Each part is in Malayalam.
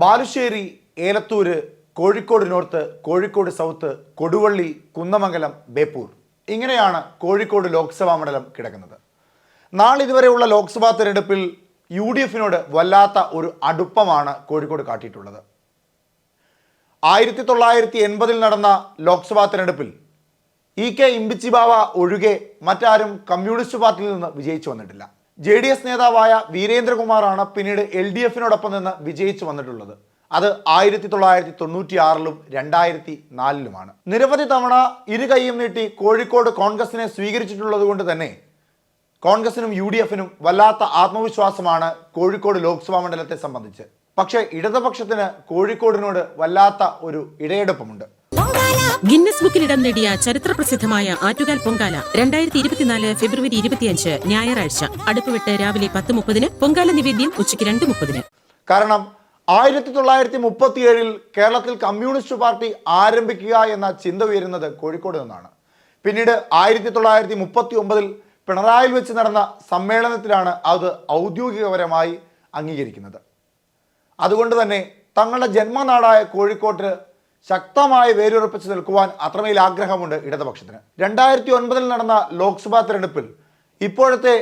Balussery Elathur Kozhikode north Kozhikode south Koduvally Kunnamangalam Beypore. ഇങ്ങനെയാണ് കോഴിക്കോട് ലോക്സഭാ മണ്ഡലം കിടക്കുന്നത്. നാളിതുവരെയുള്ള ലോക്സഭാ തെരഞ്ഞെടുപ്പിൽ യു ഡി എഫിനോട് വല്ലാത്ത ഒരു അടുപ്പമാണ് കോഴിക്കോട് കാട്ടിയിട്ടുള്ളത്. ആയിരത്തി തൊള്ളായിരത്തി എൺപതിൽ നടന്ന ലോക്സഭാ തെരഞ്ഞെടുപ്പിൽ ഇ കെ ഇമ്പിച്ചിബാവ ഒഴികെ മറ്റാരും കമ്മ്യൂണിസ്റ്റ് പാർട്ടിയിൽ നിന്ന് വിജയിച്ചു വന്നിട്ടില്ല. ജെ ഡി എസ് നേതാവായ വീരേന്ദ്രകുമാറാണ് പിന്നീട് എൽ ഡി എഫിനോടൊപ്പം നിന്ന് വിജയിച്ചു വന്നിട്ടുള്ളത്. അത് ആയിരത്തി തൊള്ളായിരത്തി തൊണ്ണൂറ്റി ആറിലും രണ്ടായിരത്തി നാലിലുമാണ് നിരവധി തവണ ഇരു കൈയും നീട്ടി കോഴിക്കോട് കോൺഗ്രസിനെ സ്വീകരിച്ചിട്ടുള്ളത് കൊണ്ട് തന്നെ കോൺഗ്രസിനും യു ഡി എഫിനും വല്ലാത്ത ആത്മവിശ്വാസമാണ് കോഴിക്കോട് ലോക്സഭാ മണ്ഡലത്തെ സംബന്ധിച്ച്. പക്ഷേ ഇടതുപക്ഷത്തിന് കോഴിക്കോടിനോട് വല്ലാത്ത ഒരു ഇടയെടുപ്പമുണ്ട്. ഗിന്നസ് ബുക്കിൽ ഇടം നേടിയ ചരിത്ര പ്രസിദ്ധമായ ആറ്റുകാൽ പൊങ്കാല രണ്ടായിരത്തി ഇരുപത്തിനാല് ഫെബ്രുവരി ഇരുപത്തിയഞ്ച് ഞായറാഴ്ച. അടുപ്പുവിട്ട് രാവിലെ പത്ത് മുപ്പതിന് പൊങ്കാല നിവേദ്യം ഉച്ചയ്ക്ക് രണ്ട് മുപ്പതിന്. കാരണം ആയിരത്തി തൊള്ളായിരത്തി മുപ്പത്തിയേഴിൽ കേരളത്തിൽ കമ്മ്യൂണിസ്റ്റ് പാർട്ടി ആരംഭിക്കുക എന്ന ചിന്ത ഉയരുന്നത് കോഴിക്കോട് നിന്നാണ്. പിന്നീട് ആയിരത്തി തൊള്ളായിരത്തി മുപ്പത്തി ഒമ്പതിൽ പിണറായിൽ വെച്ച് നടന്ന സമ്മേളനത്തിലാണ് അത് ഔദ്യോഗികപരമായി അംഗീകരിക്കുന്നത്. അതുകൊണ്ട് തന്നെ തങ്ങളുടെ ജന്മനാടായ കോഴിക്കോട്ട് ശക്തമായി വേരുറപ്പിച്ച് നിൽക്കുവാൻ അത്രമേൽ ആഗ്രഹമുണ്ട് ഇടതുപക്ഷത്തിന്. രണ്ടായിരത്തി ഒൻപതിൽ നടന്ന ലോക്സഭാ തെരഞ്ഞെടുപ്പിൽ ഇപ്പോഴത്തെ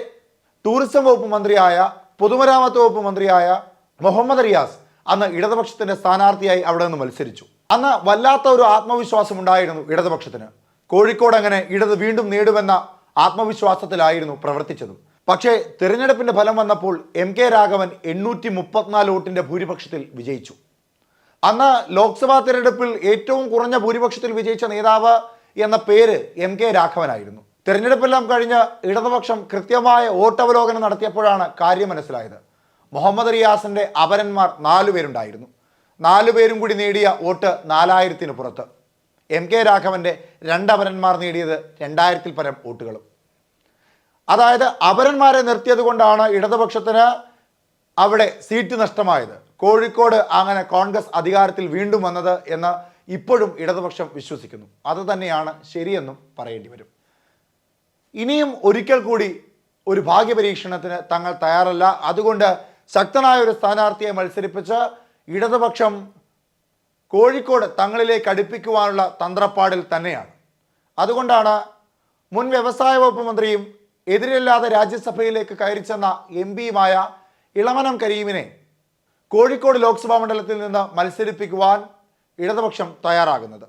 ടൂറിസം വകുപ്പ് മന്ത്രിയായ പൊതുമരാമത്ത് വകുപ്പ് മന്ത്രിയായ മുഹമ്മദ് റിയാസ് അന്ന് ഇടതുപക്ഷത്തിന്റെ സ്ഥാനാർത്ഥിയായി അവിടെ നിന്ന് മത്സരിച്ചു. അന്ന് വല്ലാത്ത ഒരു ആത്മവിശ്വാസം ഉണ്ടായിരുന്നു ഇടതുപക്ഷത്തിന്. കോഴിക്കോട് അങ്ങനെ ഇടത് വീണ്ടും നേടുമെന്ന ആത്മവിശ്വാസത്തിലായിരുന്നു പ്രവർത്തിച്ചതും. പക്ഷേ തിരഞ്ഞെടുപ്പിന്റെ ഫലം വന്നപ്പോൾ എം കെ രാഘവൻ എണ്ണൂറ്റി മുപ്പത്തിനാല് വോട്ടിന്റെ ഭൂരിപക്ഷത്തിൽ വിജയിച്ചു. അന്ന് ലോക്സഭാ തെരഞ്ഞെടുപ്പിൽ ഏറ്റവും കുറഞ്ഞ ഭൂരിപക്ഷത്തിൽ വിജയിച്ച നേതാവ് എന്ന പേര് എം കെ രാഘവനായിരുന്നു. തെരഞ്ഞെടുപ്പെല്ലാം കഴിഞ്ഞ് ഇടതുപക്ഷം കൃത്യമായ വോട്ടവലോകനം നടത്തിയപ്പോഴാണ് കാര്യം മനസ്സിലായത്. മുഹമ്മദ് റിയാസിന്റെ അപരന്മാർ നാലു പേരുണ്ടായിരുന്നു. നാലു പേരും കൂടി നേടിയ വോട്ട് നാലായിരത്തിന് പുറത്ത്. എം കെ രാഘവന്റെ രണ്ട് അപരന്മാർ നേടിയത് രണ്ടായിരത്തിൽ പരം വോട്ടുകളും. അതായത് അപരന്മാരെ നിർത്തിയത് കൊണ്ടാണ് ഇടതുപക്ഷത്തിന് അവിടെ സീറ്റ് നഷ്ടമായത്. കോഴിക്കോട് അങ്ങനെ കോൺഗ്രസ് അധികാരത്തിൽ വീണ്ടും വന്നത് എന്ന് ഇപ്പോഴും ഇടതുപക്ഷം വിശ്വസിക്കുന്നു. അത് തന്നെയാണ് ശരിയെന്നും പറയേണ്ടി വരും. ഇനിയും ഒരിക്കൽ കൂടി ഒരു ഭാഗ്യപരീക്ഷണത്തിന് തങ്ങൾ തയ്യാറല്ല. അതുകൊണ്ട് ശക്തനായ ഒരു സ്ഥാനാർത്ഥിയെ മത്സരിപ്പിച്ച് ഇടതുപക്ഷം കോഴിക്കോട് തങ്ങളിലേക്ക് അടുപ്പിക്കുവാനുള്ള തന്ത്രപ്പാടിൽ തന്നെയാണ്. അതുകൊണ്ടാണ് മുൻ വ്യവസായ വകുപ്പ് മന്ത്രിയും എതിരില്ലാതെ രാജ്യസഭയിലേക്ക് കയറി ചെന്ന എം പിയുമായ ഇളമനം കരീമിനെ കോഴിക്കോട് ലോക്സഭാ മണ്ഡലത്തിൽ നിന്ന് മത്സരിപ്പിക്കുവാൻ ഇടതുപക്ഷം തയ്യാറാകുന്നത്.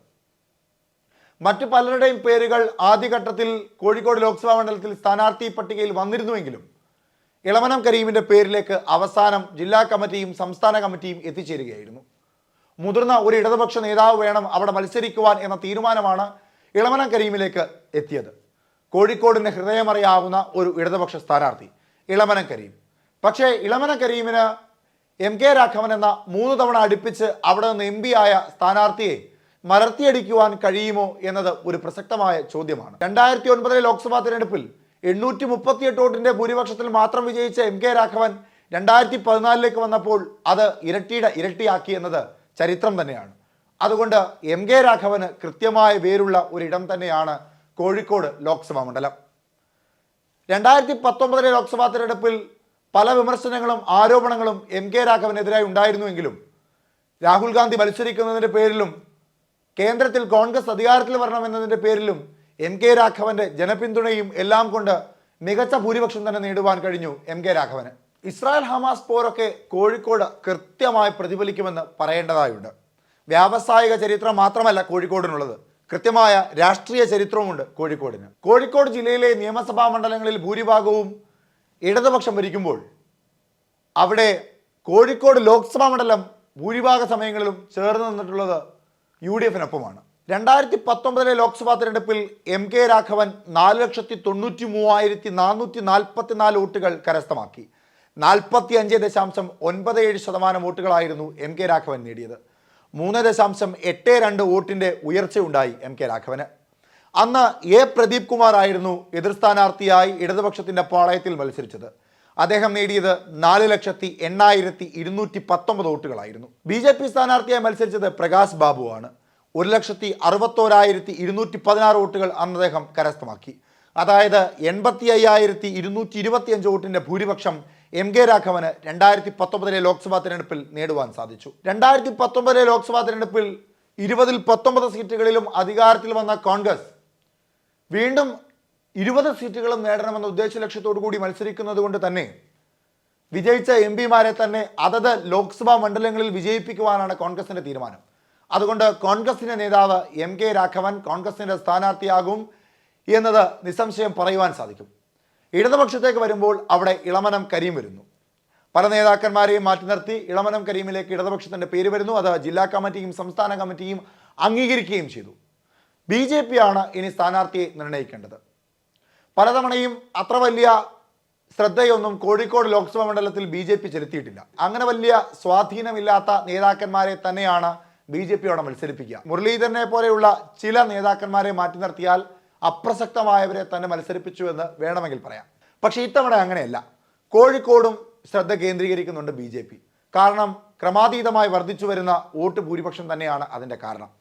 മറ്റു പലരുടെയും പേരുകൾ ആദ്യഘട്ടത്തിൽ കോഴിക്കോട് ലോക്സഭാ മണ്ഡലത്തിൽ സ്ഥാനാർത്ഥി പട്ടികയിൽ വന്നിരുന്നുവെങ്കിലും ഇളമനം കരീമിന്റെ പേരിലേക്ക് അവസാനം ജില്ലാ കമ്മിറ്റിയും സംസ്ഥാന കമ്മിറ്റിയും എത്തിച്ചേരുകയായിരുന്നു. മുതിർന്ന ഒരു ഇടതുപക്ഷ നേതാവ് വേണം അവിടെ മത്സരിക്കുവാൻ എന്ന തീരുമാനമാണ് ഇളമനം കരീമിലേക്ക് എത്തിയത്. കോഴിക്കോടിന് ഹൃദയമറിയാവുന്ന ഒരു ഇടതുപക്ഷ സ്ഥാനാർത്ഥി ഇളമനം കരീം. പക്ഷേ ഇളമന കരീമിന് എം കെ രാഘവൻ എന്ന മൂന്ന് തവണ അടുപ്പിച്ച് അവിടെ നിന്ന് എം പി ആയ സ്ഥാനാർത്ഥിയെ മലർത്തിയടിക്കുവാൻ കഴിയുമോ എന്നത് ഒരു പ്രസക്തമായ ചോദ്യമാണ്. രണ്ടായിരത്തി ഒൻപതിലെ ലോക്സഭാ തിരഞ്ഞെടുപ്പിൽ എണ്ണൂറ്റി മുപ്പത്തിയെട്ട് വോട്ടിന്റെ ഭൂരിപക്ഷത്തിൽ മാത്രം വിജയിച്ച എം കെ രാഘവൻ രണ്ടായിരത്തി പതിനാലിലേക്ക് വന്നപ്പോൾ അത് ഇരട്ടിയുടെ ഇരട്ടിയാക്കി എന്നത് ചരിത്രം തന്നെയാണ്. അതുകൊണ്ട് എം കെ രാഘവന് കൃത്യമായ വേരുള്ള ഇടം തന്നെയാണ് കോഴിക്കോട് ലോക്സഭാ മണ്ഡലം. രണ്ടായിരത്തി പത്തൊമ്പതിലെ ലോക്സഭാ തെരഞ്ഞെടുപ്പിൽ പല വിമർശനങ്ങളും ആരോപണങ്ങളും എം കെ രാഘവനെതിരായി ഉണ്ടായിരുന്നുവെങ്കിലും രാഹുൽ ഗാന്ധി മത്സരിക്കുന്നതിന്റെ പേരിലും കേന്ദ്രത്തിൽ കോൺഗ്രസ് അധികാരത്തിൽ വരണമെന്നതിന്റെ പേരിലും എം കെ രാഘവന്റെ ജനപിന്തുണയും എല്ലാം കൊണ്ട് മികച്ച ഭൂരിപക്ഷം തന്നെ നേടുവാൻ കഴിഞ്ഞു എം കെ രാഘവന്. ഇസ്രായേൽ ഹമാസ് പോരൊക്കെ കോഴിക്കോട് കൃത്യമായി പ്രതിഫലിക്കുമെന്ന് പറയേണ്ടതായുണ്ട്. വ്യാവസായിക ചരിത്രം മാത്രമല്ല കോഴിക്കോടിനുള്ളത്. കൃത്യമായ രാഷ്ട്രീയ ചരിത്രവുമുണ്ട് കോഴിക്കോടിന്. കോഴിക്കോട് ജില്ലയിലെ നിയമസഭാ മണ്ഡലങ്ങളിൽ ഭൂരിഭാഗവും ഇടതുപക്ഷം ഭരിക്കുമ്പോൾ അവിടെ കോഴിക്കോട് ലോക്സഭാ മണ്ഡലം ഭൂരിഭാഗ സമയങ്ങളിലും ചേർന്ന് നിന്നിട്ടുള്ളത് യു ഡി എഫിനൊപ്പമാണ് രണ്ടായിരത്തി പത്തൊമ്പതിലെ ലോക്സഭാ തെരഞ്ഞെടുപ്പിൽ എം കെ രാഘവൻ നാല് ലക്ഷത്തി തൊണ്ണൂറ്റി മൂവായിരത്തി നാനൂറ്റി നാൽപ്പത്തി നാല് വോട്ടുകൾ കരസ്ഥമാക്കി. നാൽപ്പത്തി അഞ്ച് ദശാംശം ഒൻപത് ഏഴ് ശതമാനം വോട്ടുകളായിരുന്നു എം കെ രാഘവൻ നേടിയത്. മൂന്ന് ദശാംശം എട്ട് രണ്ട് വോട്ടിന്റെ ഉയർച്ചയുണ്ടായി എം കെ രാഘവന്. അന്ന് എ പ്രദീപ് കുമാർ ആയിരുന്നു എതിർ സ്ഥാനാർത്ഥിയായി ഇടതുപക്ഷത്തിന്റെ പാളയത്തിൽ മത്സരിച്ചത്. അദ്ദേഹം നേടിയത് നാല് ലക്ഷത്തി എണ്ണായിരത്തി ഇരുന്നൂറ്റി പത്തൊമ്പത് വോട്ടുകളായിരുന്നു. ബി ജെ പി സ്ഥാനാർത്ഥിയായി മത്സരിച്ചത് പ്രകാശ് ബാബുവാണ് ഒരു ലക്ഷത്തി അറുപത്തോരായിരത്തി ഇരുന്നൂറ്റി പതിനാറ് വോട്ടുകൾ അന്ന് അദ്ദേഹം കരസ്ഥമാക്കി. അതായത് എൺപത്തി അയ്യായിരത്തി ഇരുന്നൂറ്റി ഇരുപത്തിയഞ്ച് വോട്ടിന്റെ ഭൂരിപക്ഷം എം കെ രാഘവന് രണ്ടായിരത്തി പത്തൊമ്പതിലെ ലോക്സഭാ തിരഞ്ഞെടുപ്പിൽ നേടുവാൻ സാധിച്ചു. രണ്ടായിരത്തി പത്തൊമ്പതിലെ ലോക്സഭാ തിരഞ്ഞെടുപ്പിൽ ഇരുപതിൽ പത്തൊമ്പത് സീറ്റുകളിലും അധികാരത്തിൽ വന്ന കോൺഗ്രസ് വീണ്ടും ഇരുപത് സീറ്റുകളും നേടണമെന്ന ഉദ്ദേശ ലക്ഷ്യത്തോടു കൂടി മത്സരിക്കുന്നത് കൊണ്ട് തന്നെ വിജയിച്ച എം പിമാരെ തന്നെ അതത് ലോക്സഭാ മണ്ഡലങ്ങളിൽ വിജയിപ്പിക്കുവാനാണ് കോൺഗ്രസിന്റെ തീരുമാനം. അതുകൊണ്ട് കോൺഗ്രസിന്റെ നേതാവ് എം കെ രാഘവൻ കോൺഗ്രസിന്റെ സ്ഥാനാർത്ഥിയാകും എന്നത് നിസ്സംശയം പറയുവാൻ സാധിക്കും. ഇടതുപക്ഷത്തേക്ക് വരുമ്പോൾ അവിടെ ഇളമനം കരീം വരുന്നു. പല നേതാക്കന്മാരെയും മാറ്റി നിർത്തി ഇളമനം കരീമിലേക്ക് ഇടതുപക്ഷത്തിന്റെ പേര് വരുന്നു. അത് ജില്ലാ കമ്മിറ്റിയും സംസ്ഥാന കമ്മിറ്റിയും അംഗീകരിക്കുകയും ചെയ്തു. ബി ജെ പി ആണ് ഇനി സ്ഥാനാർത്ഥിയെ നിർണയിക്കേണ്ടത് പലതവണയും അത്ര വലിയ ശ്രദ്ധയൊന്നും കോഴിക്കോട് ലോക്സഭാ മണ്ഡലത്തിൽ ബി ജെ പി ചെലുത്തിയിട്ടില്ല. അങ്ങനെ വലിയ സ്വാധീനമില്ലാത്ത നേതാക്കന്മാരെ തന്നെയാണ് ബി ജെ പിയോടെ മത്സരിപ്പിക്കുക. മുരളീധരനെ പോലെയുള്ള ചില നേതാക്കന്മാരെ മാറ്റി നിർത്തിയാൽ അപ്രസക്തമായവരെ തന്നെ മത്സരിപ്പിച്ചു എന്ന് വേണമെങ്കിൽ പറയാം. പക്ഷേ ഇത്തവണ അങ്ങനെയല്ല. കോഴിക്കോടും ശ്രദ്ധ കേന്ദ്രീകരിക്കുന്നുണ്ട് ബി പി. കാരണം ക്രമാതീതമായി വർദ്ധിച്ചു വരുന്ന വോട്ട് ഭൂരിപക്ഷം തന്നെയാണ് അതിന്റെ കാരണം.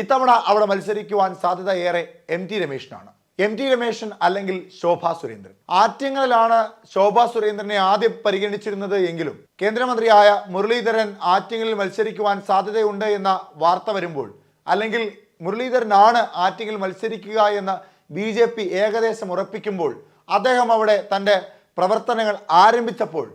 ഇത്തവണ അവിടെ മത്സരിക്കുവാൻ സാധ്യത ഏറെ എം ടി രമേശിനാണ്. എം ടി രമേശൻ അല്ലെങ്കിൽ ശോഭ സുരേന്ദ്രൻ. ആറ്റിങ്ങലിലാണ് ശോഭ സുരേന്ദ്രനെ ആദ്യം പരിഗണിച്ചിരുന്നത് എങ്കിലും കേന്ദ്രമന്ത്രിയായ മുരളീധരൻ ആറ്റിങ്ങലിൽ മത്സരിക്കുവാൻ സാധ്യതയുണ്ട് എന്ന വാർത്ത വരുമ്പോൾ അല്ലെങ്കിൽ മുരളീധരനാണ് ആറ്റിങ്ങിൽ മത്സരിക്കുക എന്ന് ബി ജെ പി ഏകദേശം ഉറപ്പിക്കുമ്പോൾ അദ്ദേഹം അവിടെ തന്റെ പ്രവർത്തനങ്ങൾ ആരംഭിച്ചപ്പോൾ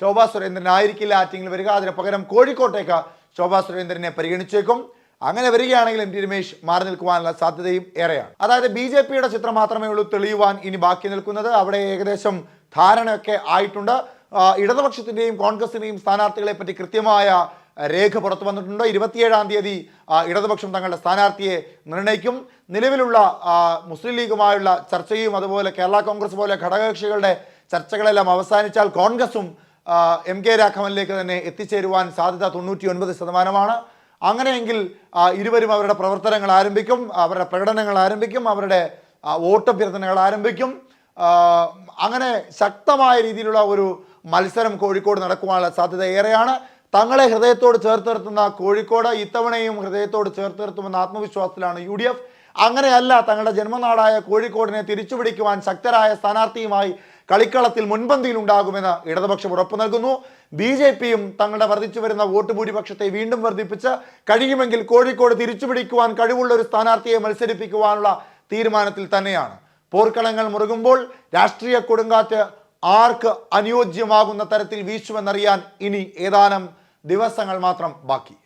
ശോഭാ സുരേന്ദ്രൻ ആയിരിക്കില്ല ആറ്റിങ്ങിൽ വരിക. അതിന് പകരം കോഴിക്കോട്ടേക്ക് ശോഭാ സുരേന്ദ്രനെ പരിഗണിച്ചേക്കും. അങ്ങനെ വരികയാണെങ്കിൽ എം ടി രമേശ് മാറി നിൽക്കുവാനുള്ള സാധ്യതയും ഏറെയാണ്. അതായത് ബി ജെ പിയുടെ ചിത്രം മാത്രമേ ഉള്ളൂ തെളിയുവാൻ ഇനി ബാക്കി നിൽക്കുന്നത്. അവിടെ ഏകദേശം ധാരണയൊക്കെ ആയിട്ടുണ്ട്. ഇടതുപക്ഷത്തിന്റെയും കോൺഗ്രസിന്റെയും സ്ഥാനാർത്ഥികളെ പറ്റി കൃത്യമായ രേഖ പുറത്തു വന്നിട്ടുണ്ട്. ഇരുപത്തിയേഴാം തീയതി ഇടതുപക്ഷം തങ്ങളുടെ സ്ഥാനാർത്ഥിയെ നിർണയിക്കും നിലവിലുള്ള മുസ്ലിം ലീഗുമായുള്ള ചർച്ചയും അതുപോലെ കേരള കോൺഗ്രസ് പോലെ ഘടകകക്ഷികളുടെ ചർച്ചകളെല്ലാം അവസാനിച്ചാൽ കോൺഗ്രസും എം കെ രാഘവനിലേക്ക് തന്നെ എത്തിച്ചേരുവാൻ സാധ്യത തൊണ്ണൂറ്റി ഒൻപത് ശതമാനമാണ്. അങ്ങനെയെങ്കിൽ ഇരുവരും അവരുടെ പ്രവർത്തനങ്ങൾ ആരംഭിക്കും അവരുടെ പ്രകടനങ്ങൾ ആരംഭിക്കും അവരുടെ വോട്ടഭ്യർത്ഥനകൾ ആരംഭിക്കും. അങ്ങനെ ശക്തമായ രീതിയിലുള്ള ഒരു മത്സരം കോഴിക്കോട് നടക്കുവാനുള്ള സാധ്യത ഏറെയാണ്. തങ്ങളെ ഹൃദയത്തോട് ചേർത്ത് നിർത്തുന്ന കോഴിക്കോട് ഇത്തവണയും ഹൃദയത്തോട് ചേർത്ത് നിർത്തുമെന്ന ആത്മവിശ്വാസത്തിലാണ് യു അങ്ങനെയല്ല തങ്ങളുടെ ജന്മനാടായ കോഴിക്കോടിനെ തിരിച്ചുപിടിക്കുവാൻ ശക്തരായ സ്ഥാനാർത്ഥിയുമായി കളിക്കളത്തിൽ മുൻപന്തിയിൽ ഉണ്ടാകുമെന്ന് ഇടതുപക്ഷം ഉറപ്പു നൽകുന്നു. ബി ജെ പിയും തങ്ങളുടെ വർദ്ധിച്ചു വരുന്ന വോട്ട് ഭൂരിപക്ഷത്തെ വീണ്ടും വർദ്ധിപ്പിച്ച് കഴിയുമെങ്കിൽ കോഴിക്കോട് തിരിച്ചുപിടിക്കുവാൻ കഴിവുള്ള ഒരു സ്ഥാനാർത്ഥിയെ മത്സരിപ്പിക്കുവാനുള്ള തീരുമാനത്തിൽ തന്നെയാണ്. പോർക്കളങ്ങൾ മുറുകുമ്പോൾ രാഷ്ട്രീയ കൊടുങ്കാറ്റ് ആർക്ക് അനുയോജ്യമാകുന്ന തരത്തിൽ വീശുമെന്നറിയാൻ ഇനി ഏതാനും ദിവസങ്ങൾ മാത്രം ബാക്കി.